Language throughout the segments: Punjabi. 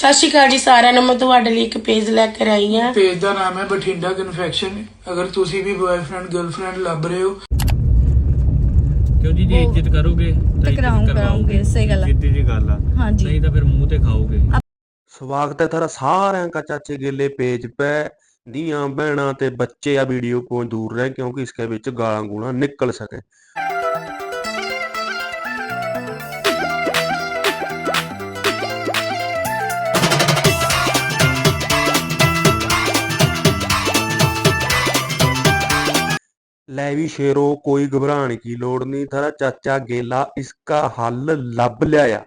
ਸਤਿ ਸ਼੍ਰੀ ਅਕਾਲ ਜੀ ਸਾਰਿਆਂ ਨੂੰ ਮੈਂ ਤੁਹਾਡੇ ਲਈ ਇੱਕ ਪੇਜ ਲੈ ਕੇ ਆਈ ਹਾਂ। ਪੇਜ ਦਾ ਨਾਮ ਹੈ ਬਠਿੰਡਾ ਕਨਫੈਕਸ਼ਨ ਅਗਰ ਤੁਸੀਂ ਵੀ ਬॉयਫ੍ਰੈਂਡ ਗਰਲਫ੍ਰੈਂਡ ਲੱਭ ਰਹੇ ਹੋ। ਕਿਉਂ ਜੇ ਇੱਜ਼ਤ ਕਰੋਗੇ ਤਾਂ ਕਰਾਉਂਗੇ ਸਹੀ ਗੱਲ ਆ। ਜਿੱਦੀ ਜੀ ਗੱਲ ਆ। ਹਾਂਜੀ। ਨਹੀਂ ਤਾਂ ਫਿਰ ਮੂੰਹ ਤੇ ਖਾਓਗੇ। ਸਵਾਗਤ ਹੈ ਤੁਹਾਡਾ ਸਾਰਿਆਂ ਦਾ ਚਾਚੇ ਗੇਲੇ ਪੇਜ ਪੈ ਦੀਆਂ ਭੈਣਾਂ ਤੇ ਬੱਚੇ ਆ ਵੀਡੀਓ ਕੋਲ ਦੂਰ ਰਹਿ ਕਿਉਂਕਿ ਇਸਕੇ ਵਿੱਚ ਗਾਲਾਂ ਗੂਲਾਂ ਨਿਕਲ ਸਕੇ ਲੈ ਵੀ ਸ਼ੇਰੋ, ਕੋਈ ਘਬਰਾਣ ਕੀ ਲੋੜ ਨਹੀਂ ਤੇਰਾ ਚਾਚਾ ਗੇਲਾ ਇਸਕਾ ਹੱਲ ਲੱਭ ਲਿਆ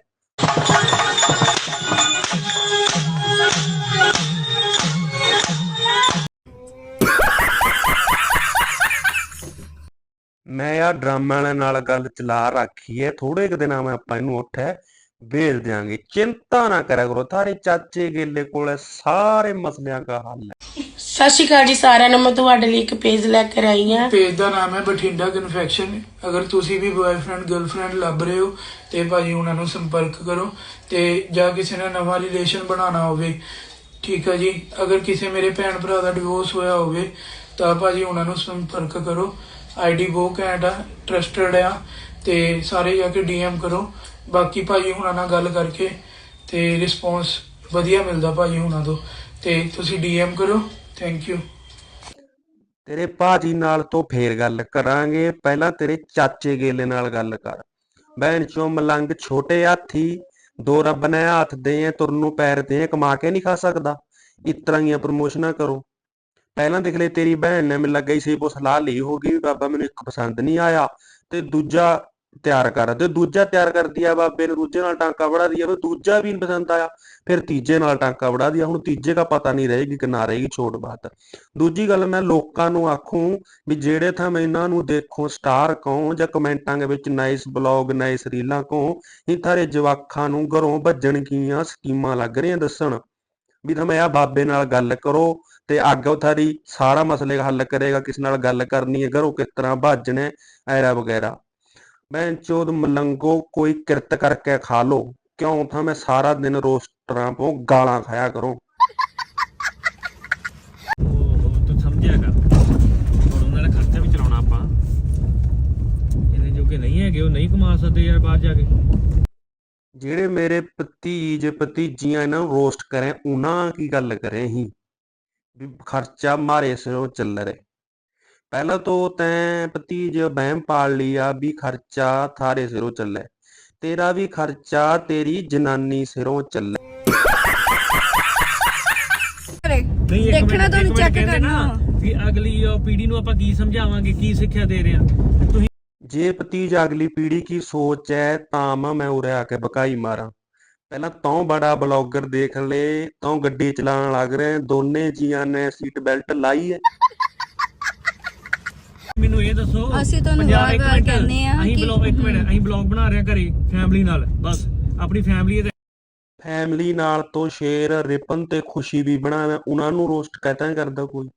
ਮੈਂ ਆ ਡਰਾਮਾ ਵਾਲਿਆਂ ਨਾਲ ਗੱਲ ਚਲਾ ਰੱਖੀ ਹੈ ਥੋੜੇ ਕੁ ਦਿਨਾਂ ਮੈਂ ਆਪਾਂ ਇਹਨੂੰ ਉੱਠੇ ਵੇਲ ਦਿਆਂਗੇ। ਚਿੰਤਾ ਨਾ ਕਰਿਆ ਕਰੋ ਤਾਰੇ ਚਾਚੇ ਗੇਲੇ ਕੋਲ ਸਾਰੇ ਮਸਲਿਆਂ ਦਾ ਹੱਲ ਸਤਿ ਸ਼੍ਰੀ ਅਕਾਲ ਜੀ ਸਾਰਿਆਂ ਨੂੰ, ਮੈਂ ਤੁਹਾਡੇ ਲਈ ਇੱਕ ਪੇਜ ਲੈ ਕੇ ਆਈ ਹਾਂ। ਪੇਜ ਦਾ ਨਾਮ ਹੈ ਬਠਿੰਡਾ ਕਨਫੈਕਸ਼ਨ ਅਗਰ ਤੁਸੀਂ ਵੀ ਬॉयਫ੍ਰੈਂਡ ਗਰਲਫ੍ਰੈਂਡ ਲੱਭ ਰਹੇ ਹੋ, ਤੇ ਭਾਜੀ ਉਹਨਾਂ ਨੂੰ ਸੰਪਰਕ ਕਰੋ ਤੇ ਜਾਂ ਕਿਸੇ ਨੇ ਨਵਾਂ ਰਿਲੇਸ਼ਨ ਬਣਾਉਣਾ ਹੋਵੇ, ਠੀਕ ਹੈ ਜੀ? ਅਗਰ ਕਿਸੇ ਮੇਰੇ ਭੈਣ ਭਰਾ ਦਾ ਡਿਵੋਰਸ ਹੋਇਆ ਹੋਵੇ, ਤਾਂ ਭਾਜੀ ਉਹਨਾਂ ਨੂੰ ਸੰਪਰਕ ਕਰੋ। ਆਈਡੀ ਬਹੁਤ ਘੈਂਟ ਆ ਟਰਸਟਡ ਆ, ਤੇ ਸਾਰੇ ਜਾ ਕੇ ਡੀਐਮ ਕਰੋ। ਬਾਕੀ ਭਾਜੀ ਹੁਣਾਂ ਨਾਲ ਗੱਲ ਕਰਕੇ ਤੇ ਰਿਸਪੌਂਸ ਵਧੀਆ ਮਿਲਦਾ ਭਾਜੀ ਹੁਣਾਂ ਤੋਂ। ਤੇ ਤੁਸੀਂ ਡੀਐਮ ਕਰੋ। ਥੈਂਕ ਯੂ ਤੇਰੇ ਭਾਜੀ ਨਾਲ ਤੋਂ ਫੇਰ ਗੱਲ ਕਰਾਂਗੇ। ਪਹਿਲਾਂ ਤੇਰੇ ਚਾਚੇ ਗੇਲੇ ਨਾਲ ਗੱਲ ਕਰ। ਬਹਿਣ ਚੋਂ ਮਲੰਗ ਛੋਟੇ ਹਾਥੀ, ਦੋ ਰੱਬ ਨੇ ਹੱਥ ਦੇ ਆ ਪੈਰ ਦੇ ਕਮਾ ਕੇ ਨਹੀਂ ਖਾ ਸਕਦਾ। ਇਸ ਤਰ੍ਹਾਂ ਦੀਆਂ ਪ੍ਰਮੋਸ਼ਨਾਂ ਕਰੋ। ਪਹਿਲਾਂ ਦੇਖ ਲੈ ਤੇਰੀ ਭੈਣ ਨੇ ਮੈਨੂੰ ਲੱਗਾ ਸੀ ਉਹ ਸਲਾਹ ਲਈ ਹੋਗੀ ਵੀ ਬਾਬਾ ਮੈਨੂੰ ਇੱਕ ਪਸੰਦ ਨਹੀਂ ਆਇਆ। ਤੇ ਦੂਜਾ ਤਿਆਰ ਕਰ ਤੇ ਦੂਜਾ ਤਿਆਰ ਕਰਦੀ ਆ ਬਾਬੇ ਨੂੰ, ਦੂਜੇ ਨਾਲ ਟਾਂਕਾ ਵੜਾਦੀ ਦਿਆ ਵੀ ਦੂਜਾ ਵੀ ਪਸੰਦ ਆਇਆ, ਫਿਰ ਤੀਜੇ ਨਾਲ ਟਾਂਕਾ ਵੜਾ ਦਿਆ ਹੁਣ ਤੀਜੇ ਦਾ ਪਤਾ ਨਹੀਂ ਰਹੇਗੀ ਕਿ ਨਾ ਰਹੇਗੀ ਛੋਟ ਬਾਤ। ਦੂਜੀ ਗੱਲ ਮੈਂ ਲੋਕਾਂ ਨੂੰ ਆਖੂੰ ਵੀ ਜਿਹੜੇ ਥਾਂ ਮੈਂ ਇਹਨਾਂ ਨੂੰ ਦੇਖੋ, ਸਟਾਰ ਕਹੋ ਜਾਂ ਕਮੈਂਟਾਂ ਦੇ ਵਿੱਚ ਨਾਈਸ ਬਲੌਗ ਨਾਈਸ ਰੀਲਾਂ ਕਹੋ, ਇਹ ਥਾਰੇ ਜਵਾਖਾਂ ਨੂੰ ਘਰੋਂ ਭੱਜਣ ਕੀਆਂ ਸਕੀਮਾਂ ਲੱਗ ਰਹੀਆਂ ਦੱਸਣ। ਵੀ ਤਾਂ ਮੈਂ ਆ ਬਾਬੇ ਨਾਲ ਗੱਲ ਕਰੋ ਤੇ ਅੱਗ ਥਾਰੀ ਸਾਰਾ ਮਸਲੇ ਦਾ ਹੱਲ ਕਰੇਗਾ, ਕਿਸ ਨਾਲ ਗੱਲ ਕਰਨੀ ਹੈ, ਘਰੋਂ ਕਿਸ ਤਰ੍ਹਾਂ ਭੱਜਣਾ, ਐਰਾ ਵਗੈਰਾ। ਮੈਂ ਚੋਦ ਮਲੰਗੋ ਕੋਈ ਕਿਰਤ ਕਰਕੇ ਖਾ ਲੋ ਕਿਉਂ ਥਾਂ ਮੈਂ ਸਾਰਾ ਦਿਨ ਰੋਸਟਰਾਂ ਤੋਂ ਗਾਲਾਂ ਖਾਇਆ ਕਰੋ। ਉਹ ਤੂੰ ਸਮਝਿਆ ਕਰ। ਹੁਣ ਉਹਨਾਂ ਦਾ ਖਰਚਾ ਵੀ ਚਲਾਉਣਾ ਆਪਾਂ। ਇਹਨੇ ਜੋ ਕਿ ਨਹੀਂ ਹੈਗੇ ਉਹ ਨਹੀਂ ਕਮਾ ਸਕਦੇ ਯਾਰ ਬਾਹਰ ਜਾ ਕੇ। ਜਿਹੜੇ ਮੇਰੇ ਭਤੀਜ ਭਤੀਜੀਆਂ ਇਹਨਾਂ ਨੂੰ ਰੋਸਟ ਕਰੇ ਉਹਨਾਂ ਕੀ ਗੱਲ ਕਰੇ ਹੀ ਵੀ ਖਰਚਾ ਮਾਰੇ ਸਿਰੋਂ ਚੱਲ ਰਿਹਾ। ਪਹਿਲਾਂ ਤੋਂ ਤੈਂ ਭਤੀਜ ਬਹਿਮ ਪਾਲ ਲਿਆ ਵੀ ਖਰਚਾ ਥਾਰੇ ਸਿਰੋਂ ਚੱਲੇ। ਤੇਰਾ ਵੀ ਖਰਚਾ ਤੇਰੀ ਜਨਾਨੀ ਸਿਰੋਂ ਚੱਲੇ। ਨਹੀਂ ਇੱਕ ਦੇਖਣਾ ਮਿੰਟ- ਤੁਹਾਨੂੰ ਇੱਕ ਮਿੰਟ check ਕਹਿੰਦੇ ਨਾ ਕਰਨਾ। ਵੀ ਅਗਲੀ ਉਹ ਪੀੜ੍ਹੀ ਨੂੰ ਆਪਾਂ ਕੀ ਸਮਝਾਵਾਂਗੇ ਕੀ ਸਿੱਖਿਆ ਦੇ ਰਹੇ। ਆ ਤੁਸੀਂ ਜੇ ਭਤੀਜ ਅਗਲੀ ਪੀੜ੍ਹੀ ਕੀ ਸੋਚ ਹੈ ਤਾਂ ਮ- ਮੈਂ ਉਰੇ ਆ ਕੇ ਬਕਾਈ ਮਾਰਾਂ। ਪਹਿਲਾਂ ਤੋਂ ਬੜਾ ਬਲੌਗਰ ਦੇਖ ਲੈ ਤੋਂ ਗੱਡੀ ਚਲਾਉਣ ਲੱਗ ਰਹੇ ਦੋਨੇ ਜੀਆਂ ਨੇ ਸੀਟ ਬੈਲਟ ਲਾਈ ਹੈ ਮੈਨੂੰ ਇਹ ਦੱਸੋ ਅਸੀਂ ਤੁਹਾਨੂੰ ਵਾਰ ਵਾਰ ਕਹਿੰਦੇ ਆ ਅਸੀਂ ਬਲੌਗ ਇੱਕ ਮਿੰਟ ਅਸੀਂ ਬਲੌਗ ਬਣਾ ਰਹੇ ਆ ਘਰੇ ਫੈਮਿਲੀ ਨਾਲ ਬਸ ਆਪਣੀ ਫੈਮਿਲੀ ਦੇ ਫੈਮਿਲੀ ਨਾਲ ਤੋਂ ਸ਼ੇਰ ਰਿਪਨ ਤੇ ਖੁਸ਼ੀ ਵੀ ਬਣਾਵੇ ਉਹਨਾਂ ਨੂੰ ਰੋਸਟ ਕਹਤਾ ਕਰਦਾ ਕੋਈ।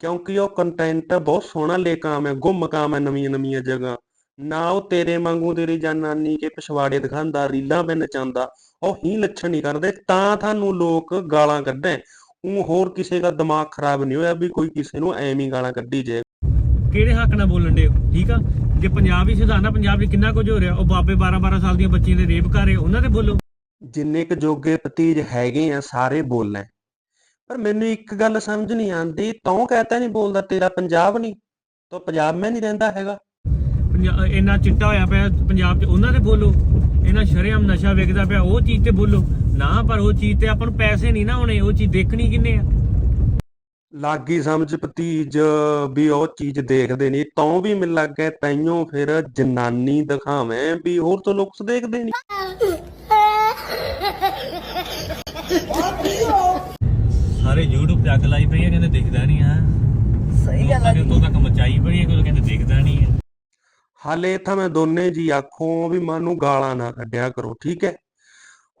ਕਿਉਂਕਿ ਉਹ ਕੰਟੈਂਟ ਬਹੁਤ ਸੋਹਣਾ ਲੈ ਕੇ ਆਵੇਂ ਗੁੰਮ ਕਾਵੇਂ ਨਵੀਆਂ ਨਵੀਆਂ ਜਗ੍ਹਾ। ਨਾ ਉਹ ਤੇਰੇ ਵਾਂਗੂ ਤੇਰੀ ਜਾਨਾਨੀ ਕੇ ਪਿਛਵਾੜੇ ਦਿਖਾਉਂਦਾ ਰੀਲਾਂ ਵਿੱਚ ਨਚਾਉਂਦਾ ਉਹ ਹੀ ਲੱਛਣ ਨਹੀਂ ਕਰਦੇ ਤਾਂ ਤੁਹਾਨੂੰ ਲੋਕ ਗਾਲਾਂ ਕੱਢੇ ਉਹ ਹੋਰ ਕਿਸੇ ਦਾ ਦਿਮਾਗ ਖਰਾਬ ਨਹੀਂ ਹੋਇਆ ਵੀ ਕੋਈ ਕਿਸੇ ਨੂੰ ਐਵੇਂ ਹੀ ਗਾਲਾਂ ਕੱਢੀ ਜਾਏ। ਕਿਹੜੇ ਹੱਕ ਨਾਲ ਬੋਲਣ ਦੇ ਠੀਕ ਆ? ਜੇ ਪੰਜਾਬ ਹੀ ਸੁਧਾਰਨਾ ਪੰਜਾਬ 'ਚ ਕਿੰਨਾ ਕੁਝ ਹੋ ਰਿਹਾ? ਉਹ ਬਾਬੇ 12 12 ਸਾਲ ਦੀਆਂ ਬੱਚੀਆਂ ਦੇ ਰੇਪ ਕਰ ਰਹੇ ਉਹਨਾਂ ਤੇ ਬੋਲੋ। ਜਿੰਨੇ ਕੁ ਜੋਗੇ ਭਤੀਜ ਹੈਗੇ ਆ ਸਾਰੇ ਬੋਲਣਾ ਪਰ ਮੈਨੂੰ ਇੱਕ ਗੱਲ ਸਮਝ ਨਹੀਂ ਆਉਂਦੀ ਤੂੰ ਕਹਤਾ ਨਹੀਂ ਬੋਲਦਾ ਤੇਰਾ ਪੰਜਾਬ ਨਹੀਂ ਤੂੰ ਪੰਜਾਬ ਮੈਂ ਨਹੀਂ ਰਹਿੰਦਾ ਹੈਗਾ। ਇੰਨਾ ਚਿੱਟਾ ਹੋਇਆ ਪਿਆ ਪੰਜਾਬ 'ਚ ਉਹਨਾਂ ਤੇ ਬੋਲੋ। ਇਹਨਾਂ ਸ਼ਰੇਆਮ ਨਸ਼ਾ ਵਿਕਦਾ ਪਿਆ ਉਹ ਚੀਜ਼ ਤੇ ਬੋਲੋ। ਨਾ ਪਰ ਉਹ ਚੀਜ਼ ਤੇ ਆਪਾਂ ਨੂੰ ਪੈਸੇ ਨਹੀਂ ਨਾ ਹੋਣੇ ਉਹ ਚੀਜ਼ ਦੇਖਣੀ ਕਿੰਨੇ ਆ? ਲਾਗੀ ਸਮਝ ਭਤੀਜ ਵੀ ਉਹ ਚੀਜ਼ ਦੇਖਦੇ ਨਹੀਂ ਤੂੰ ਵੀ ਮਿਲ ਲੱਗ ਗਿਆ ਤੈਨੂੰ ਫਿਰ ਜਨਾਨੀ ਦਿਖਾਵੇਂ ਵੀ ਹੋਰ ਤਾਂ ਲੋਕ ਦੇਖਦੇ ਨਹੀਂ ਸਾਰੇ YouTube ਤੇ ਅੱਗ ਲਾਈ ਪਈ ਆ ਕਹਿੰਦੇ ਦਿਖਦਾ ਨਹੀਂ ਆ। ਸਹੀ ਗੱਲ ਦੇ ਉੱਤੋਂ ਤੱਕ ਮਚਾਈ ਪਈ ਆ ਕੋਈ ਕਹਿੰਦੇ ਦਿਖਦਾ ਨਹੀਂ ਆ। ਹਾਲੇ ਤਾਂ ਮੈਂ ਦੋਨੇ ਜੀ ਆਖੋ ਵੀ ਮਨ ਨੂੰ ਗਾਲਾਂ ਨਾ ਕੱਢਿਆ ਕਰੋ ਠੀਕ ਹੈ?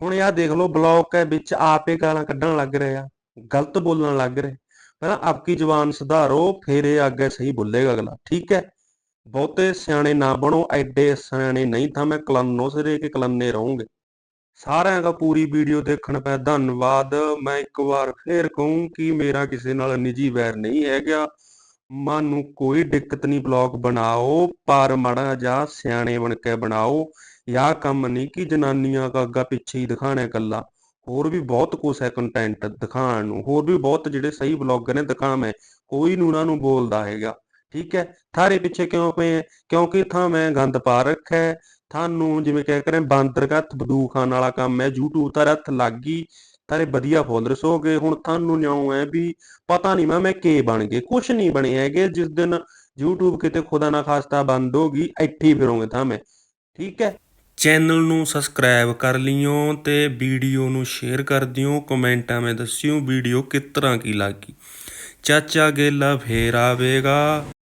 ਹੁਣ ਯਾ ਦੇਖ ਲਓ ਬਲੌਗ ਹੈ ਵਿੱਚ ਆਪੇ ਗਾਲਾਂ ਕੱਢਣ ਲੱਗ ਰਹੇ ਆ ਗਲਤ ਬੋਲਣ ਲੱਗ ਰਹੇ। ਪਹਿਲਾਂ ਆਪਕੀ ਜ਼ੁਬਾਨ ਸੁਧਾਰੋ, ਫਿਰ ਇਹ ਅੱਗੇ ਸਹੀ ਬੋਲੇਗਾ ਅਗਲਾ, ਠੀਕ ਹੈ? ਬਹੁਤੇ ਸਿਆਣੇ ਨਾ ਬਣੋ, ਐਡੇ ਸਿਆਣੇ ਨਹੀਂ ਤਾਂ ਮੈਂ ਕਲੰਨੋ ਸਿਰੇ ਕੇ ਕਲੰਨੇ ਰਹੂੰਗੇ। ਸਾਰਿਆਂ ਦਾ ਪੂਰੀ ਵੀਡੀਓ ਦੇਖਣ ਪੈ, ਧੰਨਵਾਦ, ਮੈਂ ਇੱਕ ਵਾਰ ਫੇਰ ਕਹੂੰ ਕਿ ਮੇਰਾ ਕਿਸੇ ਨਾਲ ਨਿੱਜੀ ਵੈਰ ਨਹੀਂ ਹੈਗਾ। ਮਨ ਨੂੰ ਕੋਈ ਦਿੱਕਤ ਨਹੀਂ, ਬਲੌਗ ਬਣਾਓ, ਪਰ ਮਾੜਾ ਜਿਹਾ ਸਿਆਣੇ ਬਣ ਕੇ ਬਣਾਓ। ਯਾ ਕੰਮ ਨਹੀਂ ਕਿ ਜਨਾਨੀਆਂ ਦਾ ਅੱਗਾ ਪਿੱਛੇ ਹੀ ਦਿਖਾਣਾ ਇਕੱਲਾ। ਹੋਰ ਵੀ ਬਹੁਤ ਕੁਛ ਹੈ ਕੰਟੈਂਟ ਦਿਖਾਉਣ ਨੂੰ, ਹੋਰ ਵੀ ਬਹੁਤ ਜਿਹੜੇ ਸਹੀ ਬਲੌਗਰ ਨੇ ਦਿਖਾਵੇਂ ਕੋਈ ਨੂੰ ਉਹਨਾਂ ਨੂੰ ਬੋਲਦਾ ਹੈਗਾ, ਠੀਕ ਹੈ, ਥਾਰੇ ਪਿੱਛੇ ਕਿਉਂ ਪਏ ਹੈ? ਕਿਉਂਕਿ ਥਾਂ ਮੈਂ ਗੰਦ ਪਾ ਰੱਖਿਆ ਹੈ ਤੁਹਾਨੂੰ ਜਿਵੇਂ ਕਹਿ ਕਰੇ ਬਾਂਦਰ ਦਾ ਖਾਣ ਵਾਲਾ ਕੰਮ ਹੈ, YouTube ਤਾਂ ਹੱਥ ਲੱਗ ਗਈ ਤਾਰੇ ਵਧੀਆ ਫੋਲੋਅਰਸ ਹੋ ਗਏ, ਹੁਣ ਤੁਹਾਨੂੰ ਨਿਉ ਹੈ ਵੀ ਪਤਾ ਨਹੀਂ ਮੈਂ ਮੈਂ ਕੀ ਬਣ ਗਏ, ਕੁਛ ਨਹੀਂ ਬਣੇ ਹੈਗੇ, ਜਿਸ ਦਿਨ YouTube ਕਿਤੇ ਖੁਦਾ ਨਾ ਖਾਸਤਾ ਬੰਦ ਹੋ ਗਈ, ਇੱਥੇ ਫਿਰੋਂਗੇ ਤਾਂ ਮੈਂ, ਠੀਕ ਹੈ ਚੈਨਲ ਨੂੰ ਸਬਸਕ੍ਰਾਈਬ ਕਰ ਲਿਓ ਤੇ ਵੀਡੀਓ ਨੂੰ ਸ਼ੇਅਰ ਕਰ ਦਿਓ, ਕਮੈਂਟਾਂ ਵਿੱਚ ਦੱਸਿਓ ਵੀਡੀਓ ਕਿਸ ਤਰ੍ਹਾਂ ਕੀ ਲੱਗੀ। ਚਾਚਾ ਗੇਲਾ ਫੇਰ ਆਵੇਗਾ।